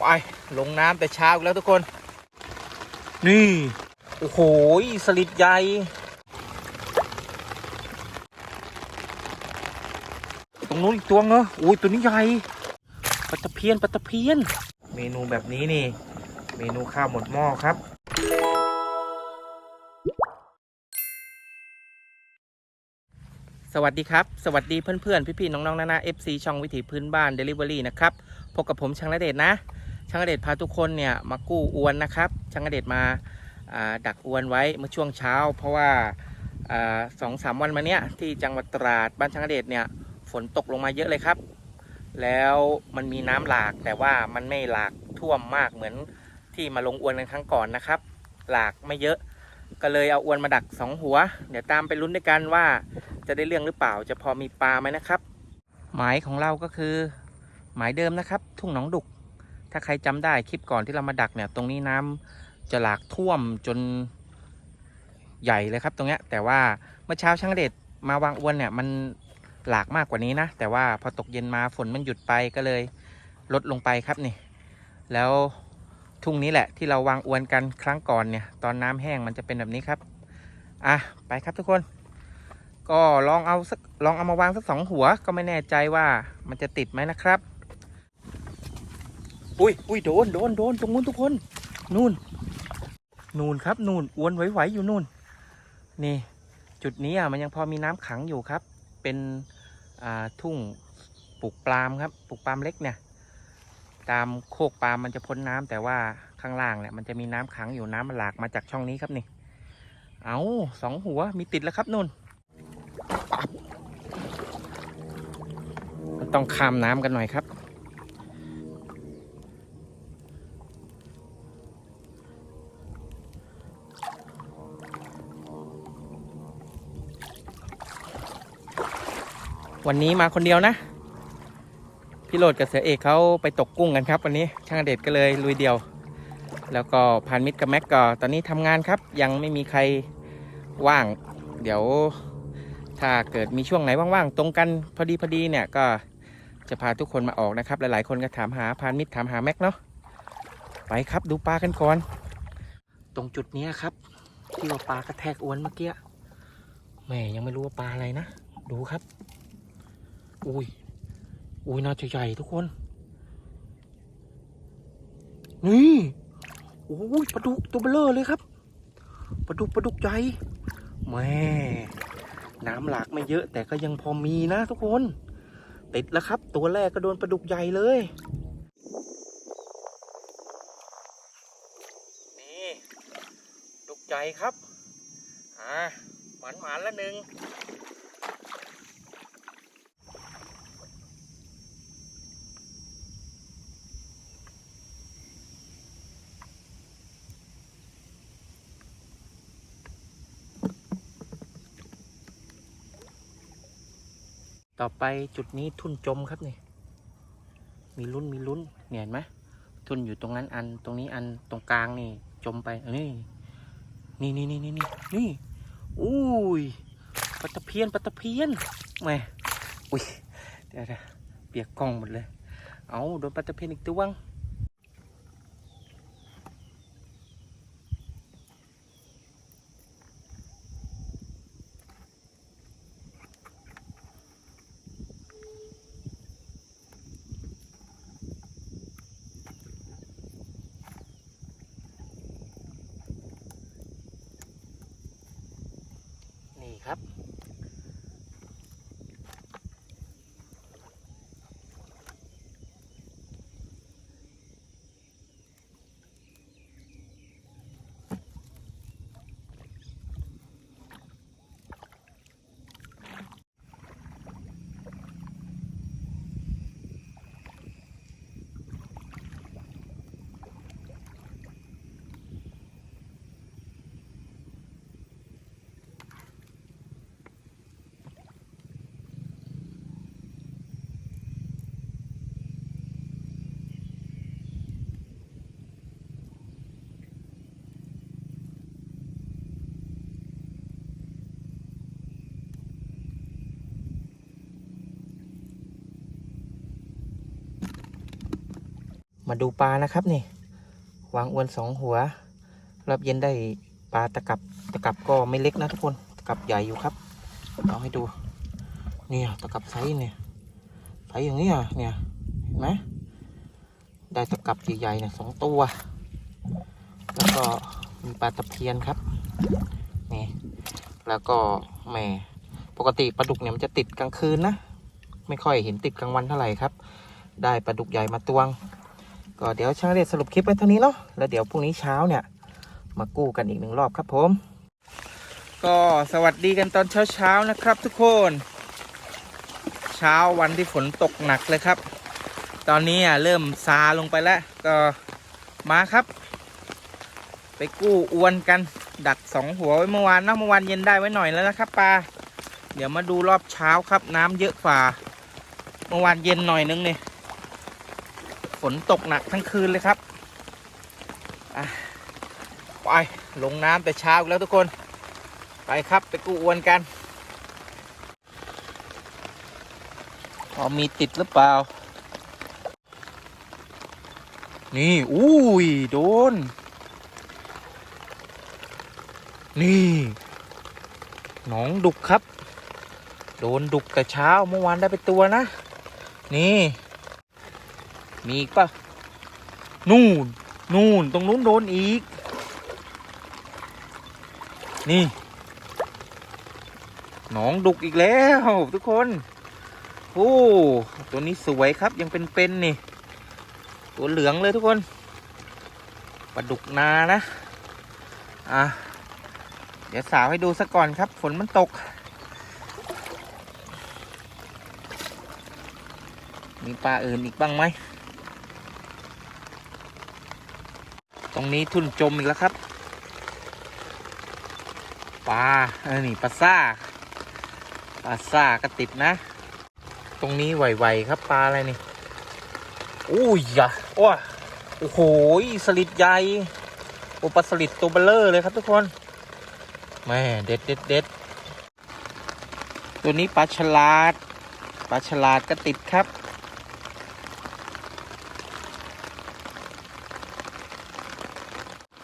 ไปลงน้ำแต่เช้าแล้วทุกคน นี่ โอ้โหสลิดใหญ่ตรงนู้นอีกตัวเนอะอุ้ยตัวนี้ใหญ่ปลาตะเพียนปลาตะเพียน เมนูแบบนี้นี่ เมนูข้าวหมดหม้อครับสวัสดีครับ สวัสดีเพื่อนๆ พี่ๆ น้องๆนานา FC ช่องวิถีพื้นบ้าน Delivery นะครับ พบกับผมช่างระเดชนะ ช่างระเดชพาทุกคนเนี่ยมากู้อวนนะครับ ช่างระเดชมาดักอวนไว้เมื่อช่วงเช้า เพราะว่าสองสามวันมาเนี้ยที่จังหวัดตราดบ้านช่างระเดชเนี่ยฝนตกลงมาเยอะเลยครับ แล้วมันมีน้ำหลากแต่ว่ามันไม่หลากท่วมมากเหมือนที่มาลงอวนกันครั้งก่อนนะครับ หลากไม่เยอะ ก็เลยเอาอวนมาดักสองหัว เดี๋ยวตามไปลุ้นด้วยกันว่าจะได้เรื่องหรือเปล่าจะพอมีปลาไหมนะครับ หมายของเราก็คือ หมายเดิมนะครับ ทุ่งหนองดุก ถ้าใครจำได้คลิปก่อนที่เรามาดักเนี่ย ตรงนี้น้ำจะหลากท่วมจนใหญ่เลยครับตรงเนี้ย แต่ว่าเมื่อเช้าช่างเด็ดมาวางอวนเนี่ยมันหลากมากกว่านี้นะ แต่ว่าพอตกเย็นมาฝนมันหยุดไปก็เลยลดลงไปครับนี่ แล้วทุ่งนี้แหละที่เราวางอวนกันครั้งก่อนเนี่ย ตอนน้ำแห้งมันจะเป็นแบบนี้ครับ อะไปครับทุกคน ก็ลองเอาสักลองเอามาวางสักสองหัวก็ไม่แน่ใจว่ามันจะติดไหมนะครับ อุ้ยอุ้ยโดนโดนโดนตรงนู้นทุกคน นู่น นู่นครับ นู่นอ้วนไหวๆอยู่นู่น นี่ จุดนี้อะมันยังพอมีน้ำขังอยู่ครับ เป็นอ่าทุ่งปลูกปาล์มครับปลูกปาล์มเล็กเนี่ย ตามโคกปาล์มมันจะพ้นน้ำแต่ว่าข้างล่างเนี่ยมันจะมีน้ำขังอยู่น้ำมันหลากมาจากช่องนี้ครับนี่ เอาสองหัวมีติดแล้วครับนู่นต้องข้ามน้ำกันหน่อยครับ วันนี้มาคนเดียวนะ พี่โรดกับเสือเอกเขาไปตกกุ้งกันครับ วันนี้ช่างเด็ดก็เลยลุยเดียว แล้วก็พานมิตรกับแม็กก็ตอนนี้ทำงานครับ ยังไม่มีใครว่าง เดี๋ยวถ้าเกิดมีช่วงไหนว่างๆตรงกันพอดีพอดีเนี่ยก็จะพาทุกคนมาออกนะครับ หลายๆคนก็ถามหาพานมิตรถามหาแม็กเนาะไปครับดูปลากันก่อน ตรงจุดนี้ครับ ที่ว่าปลากระแทกอวนเมื่อกี้แม่ยังไม่รู้ว่าปลาอะไรนะ ดูครับ อุ้ย อุ้ยน่าจะใหญ่ทุกคน นี่โอ้ยปลาดุกตัวเบลอเลยครับปลาดุกปลาดุกใหญ่แม่น้ำหลากไม่เยอะแต่ก็ยังพอมีนะทุกคน ติดแล้วครับ ตัวแรกก็โดนปลาดุกใหญ่เลยนี่ดุกใหญ่ครับอ่าหมานหมานละหนึ่ง ต่อไปจุดนี้ทุ่นจมครับนี่ มีลุ้นมีลุ้นเนี่ยเห็นไหมทุ่นอยู่ตรงนั้นอันตรงนี้อันตรงกลางนี่ จมไปนี่นี่นี่นี่นี่นี่นี่อุ้ยปลาตะเพียนปลาตะเพียนแหม่อุ้ยเดี๋ยวเดี๋ยวเปียกกล้องหมดเลย เอาโดนปลาตะเพียนอีกตัวง มาดูปลานะครับนี่ วางอวนสองหัว รอบเย็นได้ปลาตะกับตะกับก็ไม่เล็กนะทุกคน ตะกับใหญ่อยู่ครับ เอาให้ดู เนี่ยตะกับไซส์เนี่ยไซส์อย่างนี้อะเนี่ยเห็นไหมได้ตะกับใหญ่ๆเนี่ยสองตัว แล้วก็มีปลาตะเพียนครับ นี่ แล้วก็แหม่ปกติปลาดุกเนี่ยมันจะติดกลางคืนนะ ไม่ค่อยเห็นติดกลางวันเท่าไหร่ครับ ได้ปลาดุกใหญ่มาตวง ก็เดี๋ยวช่างเรียสรุปคลิปไว้เท่านี้เนาะแล้วเดี๋ยวพรุ่งนี้เช้าเนี่ย มากู้กันอีกหนึ่งรอบครับผม ก็สวัสดีกันตอนเช้าๆนะครับ ทุกคน เช้าวันที่ฝนตกหนักเลยครับ ตอนนี้อะเริ่มซาลงไปแล้วก็มาครับ ไปกู้อวนกันดักสองหัวไว้เมื่อวานเนะเมื่อวานเย็นได้ไว้หน่อยแล้วนะครับปลาเดี๋ยวมาดูรอบเช้าครับ น้ำเยอะกว่าเมื่อวานเย็นหน่อยนึงนี่ ฝนตกหนักทั้งคืนเลยครับไปลงน้ำแต่เช้าแล้วทุกคน ไปครับไปกู้อวนกัน พอมีติดหรือเปล่า นี่อุ้ยโดน นี่หนองดุกครับ โดนดุกแต่เช้าเมื่อวานได้ไปตัวนะ นี่ มีอีกปะนู่น นู่น ตรงนู้นโดนอีก นี่ หนองดุกอีกแล้วทุกคน โอ้ ตัวนี้สวยครับยังเป็นเป็นนี่ ตัวเหลืองเลยทุกคนปลาดุกนานะ อะ เดี๋ยวสาวให้ดูซะก่อนครับ ฝนมันตก มีปลาอื่นอีกบ้างไหม รงนี้ทุ่นจมอีกแล้วครับปลาเออนี่ปลาซ่าปลาซ่าก็ติดนะ ตรงนี้ไหวๆครับปลาอะไรนี่อุ้ยยะโอ้โอ้โหสลิดใหญ่โอปลาสลิดตัวเบลเลอร์เลยครับทุกคนแม่เด็ดเด็ดเด็ดตัวนี้ปลาฉลาดปลาฉลาดก็ติดครับ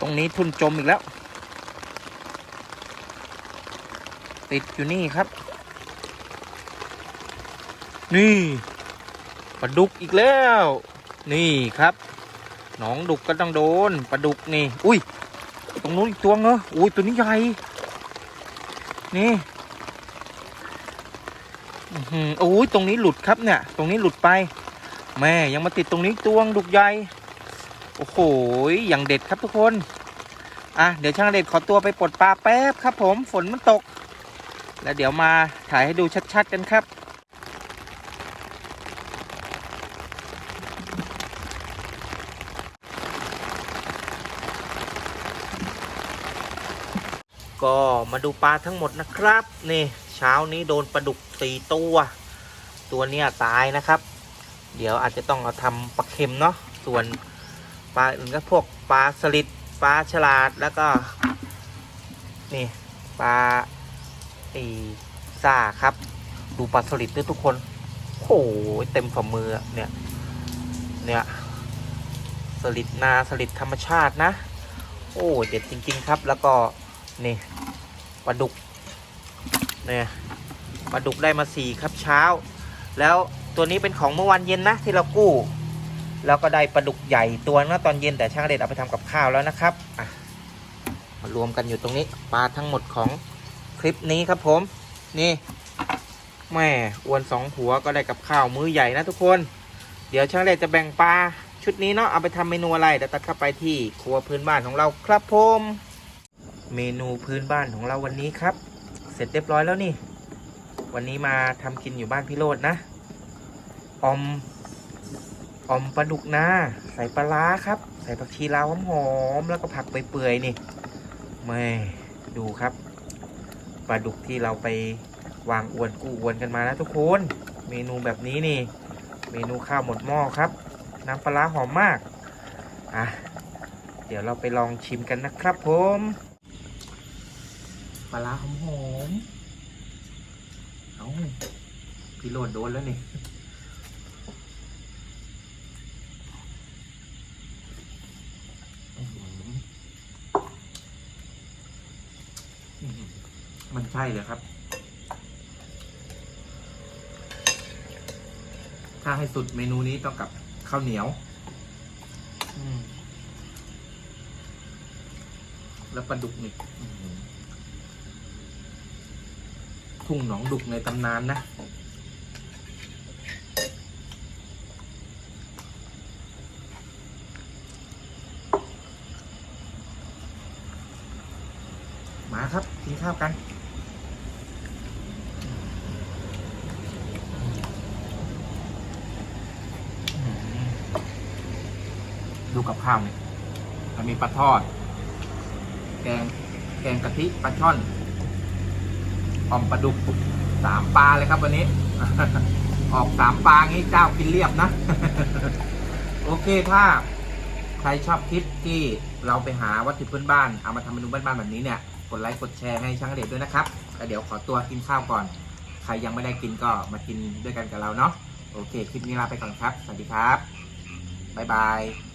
ตรงนี้ทุนจมอีกแล้ว ติดอยู่นี่ครับ นี่ปลาดุกอีกแล้ว นี่ครับ หนองดุกก็ต้องโดนปลาดุกนี่ อุ้ย ตรงนู้นอีกตัวเงอะอุ้ยตัวนี้ใหญ่ นี่อือหือโอ้ยตรงนี้หลุดครับเนี่ย ตรงนี้หลุดไป แม่ยังมาติดตรงนี้ตัวงดุกใหญ่ โอ้โหอย่างเด็ดครับทุกคน อะ เดี๋ยวช่างเด็ดขอตัวไปปลดปลาแป๊บครับ ผมฝนมันตก แล้วเดี๋ยวมาถ่ายให้ดูชัดๆกันครับก็มาดูปลาทั้งหมดนะครับ นี่เช้านี้โดนปลาดุกสี่ตัว ตัวเนี้ยตายนะครับ เดี๋ยวอาจจะต้องเอาทำปลาเค็มเนาะส่วน ปลาอื่นก็พวกปลาสลิดปลาฉลาดแล้วก็ นี่ปลาอีซ่าครับ ดูปลาสลิดด้วยทุกคนโอ้โหเต็มฝ่ามือเนี่ย เนี่ยสลิดนาสลิดธรรมชาตินะ โอ้เด็ดจริง ๆ ครับ แล้วก็นี่ปลาดุกเนี่ยปลาดุกได้มาสี่ครับเช้า แล้วตัวนี้เป็นของเมื่อวันเย็นนะที่เรากู้ แล้วก็ได้ปลาดุกใหญ่ตัวนะตอนเย็นแต่ช่างเด็ดเอาไปทำกับข้าวแล้วนะครับอะมารวมกันอยู่ตรงนี้ปลาทั้งหมดของคลิปนี้ครับผมนี่แม่อวนสองหัวก็ได้กับข้าวมื้อใหญ่นะทุกคน เดี๋ยวช่างเด็ดจะแบ่งปลาชุดนี้เนาะเอาไปทำเมนูอะไรเดี๋ยวตัดเข้าไปที่ครัวพื้นบ้านของเราครับผมเมนูพื้นบ้านของเราวันนี้ครับ เสร็จเรียบร้อยแล้วนี่ วันนี้มาทำกินอยู่บ้านพี่โรดนะอม ออมปลาดุกนาใส่ปลาร้าครับ ใส่ผักชีลาวหอมๆแล้วก็ผักเปื่อยๆนี่ไม่ดูครับปลาดุกที่เราไปวางอวนกู้อวนกันมานะทุกคนเมนูแบบนี้นี่ เมนูข้าวหมดหม้อครับ น้ำปลาร้าหอมมากอะเดี๋ยวเราไปลองชิมกันนะครับผมปลาร้าหอมหอมๆเอาพี่โหลดโดนแล้วนี่ ช่เลยครับ ถ้าให้สุดเมนูนี้ต้องกับข้าวเหนียวอืมแล้วปลาดุกนี่อื้อหือทุ่งหนองดุกในตำนานนะมาครับกินข้าวกัน ดูกับข้าวเนี่ยมันมีปลาทอด แกง แกงกะทิปลาช่อนออมปลาดุกสามปลาเลยครับวันนี้ ออกสามปลางี้เจ้ากินเรียบนะ โอเคถ้าใครชอบคลิปที่เราไปหาวัตถุพื้นบ้านเอามาทำเมนูบ้านๆแบบนี้เนี่ยกดไลค์กดแชร์ให้ช่างเด็ดด้วยนะครับแล้วเดี๋ยวขอตัวกินข้าวก่อน ใครยังไม่ได้กินก็มากินด้วยกันกับเราเนาะโอเค คลิปนี้ลาไปก่อนครับ สวัสดีครับ บ๊ายบาย